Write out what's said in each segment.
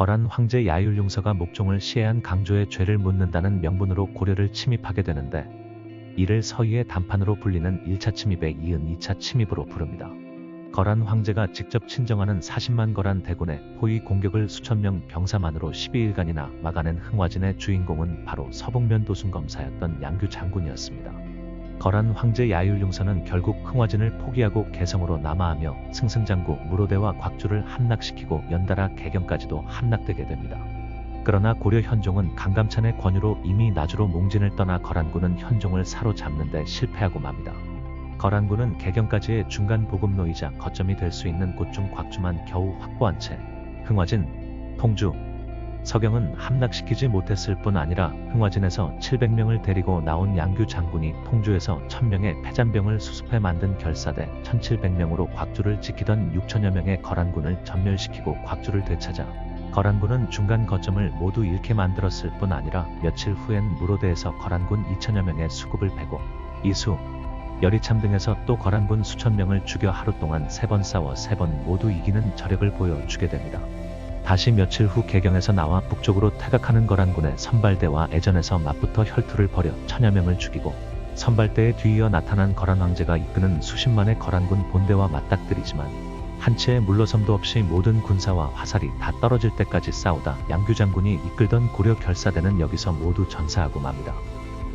거란 황제 야율용서가 목종을 시해한 강조의 죄를 묻는다는 명분으로 고려를 침입하게 되는데 이를 서희의 단판으로 불리는 1차 침입에 이은 2차 침입으로 부릅니다. 거란 황제가 직접 친정하는 40만 거란 대군의 포위 공격을 수천 명 병사만으로 12일간이나 막아낸 흥화진의 주인공은 바로 서북면 도순검사였던 양규 장군이었습니다. 거란 황제 야율용서는 결국 흥화진을 포기하고 개성으로 남하하며 승승장구 무로대와 곽주를 함락시키고 연달아 개경까지도 함락되게 됩니다. 그러나 고려 현종은 강감찬의 권유로 이미 나주로 몽진을 떠나 거란군은 현종을 사로잡는 데 실패하고 맙니다. 거란군은 개경까지의 중간 보급로이자 거점이 될 수 있는 곳 중 곽주만 겨우 확보한 채 흥화진, 통주, 서경은 함락시키지 못했을 뿐 아니라 흥화진에서 700명을 데리고 나온 양규 장군이 통주에서 1000명의 패잔병을 수습해 만든 결사대 1700명으로 곽주를 지키던 6천여 명의 거란군을 전멸시키고 곽주를 되찾아 거란군은 중간 거점을 모두 잃게 만들었을 뿐 아니라 며칠 후엔 무로대에서 거란군 2천여 명의 수급을 패고 이수, 여리참 등에서 또 거란군 수천 명을 죽여 하루 동안 세 번 싸워 세 번 모두 이기는 저력을 보여주게 됩니다. 다시 며칠 후 개경에서 나와 북쪽으로 퇴각하는 거란군의 선발대와 애전에서 맞붙어 혈투를 벌여 천여 명을 죽이고 선발대에 뒤이어 나타난 거란 황제가 이끄는 수십만의 거란군 본대와 맞닥뜨리지만 한치의 물러섬도 없이 모든 군사와 화살이 다 떨어질 때까지 싸우다 양규 장군이 이끌던 고려 결사대는 여기서 모두 전사하고 맙니다.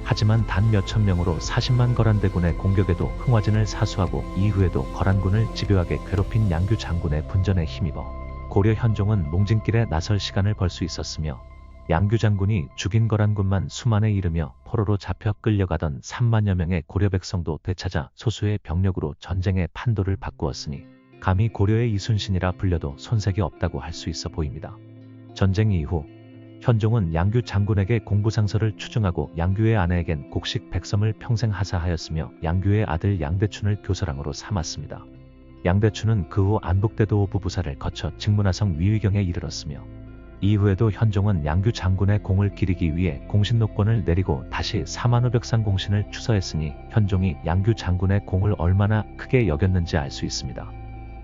하지만 단 몇천 명으로 40만 거란대군의 공격에도 흥화진을 사수하고 이후에도 거란군을 집요하게 괴롭힌 양규 장군의 분전에 힘입어 고려 현종은 몽진길에 나설 시간을 벌 수 있었으며 양규 장군이 죽인 거란군만 수만에 이르며 포로로 잡혀 끌려가던 3만여 명의 고려 백성도 되찾아 소수의 병력으로 전쟁의 판도를 바꾸었으니 감히 고려의 이순신이라 불려도 손색이 없다고 할 수 있어 보입니다. 전쟁 이후 현종은 양규 장군에게 공부상서를 추증하고 양규의 아내에겐 곡식 백섬을 평생 하사하였으며 양규의 아들 양대춘을 교서랑으로 삼았습니다. 양대춘은 그후 안북대도 부부사를 거쳐 직문화성 위위경에 이르렀으며 이후에도 현종은 양규 장군의 공을 기리기 위해 공신노권을 내리고 다시 4만5백상 공신을 추서했으니 현종이 양규 장군의 공을 얼마나 크게 여겼는지 알 수 있습니다.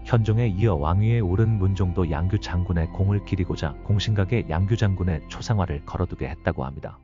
현종에 이어 왕위에 오른 문종도 양규 장군의 공을 기리고자 공신각에 양규 장군의 초상화를 걸어두게 했다고 합니다.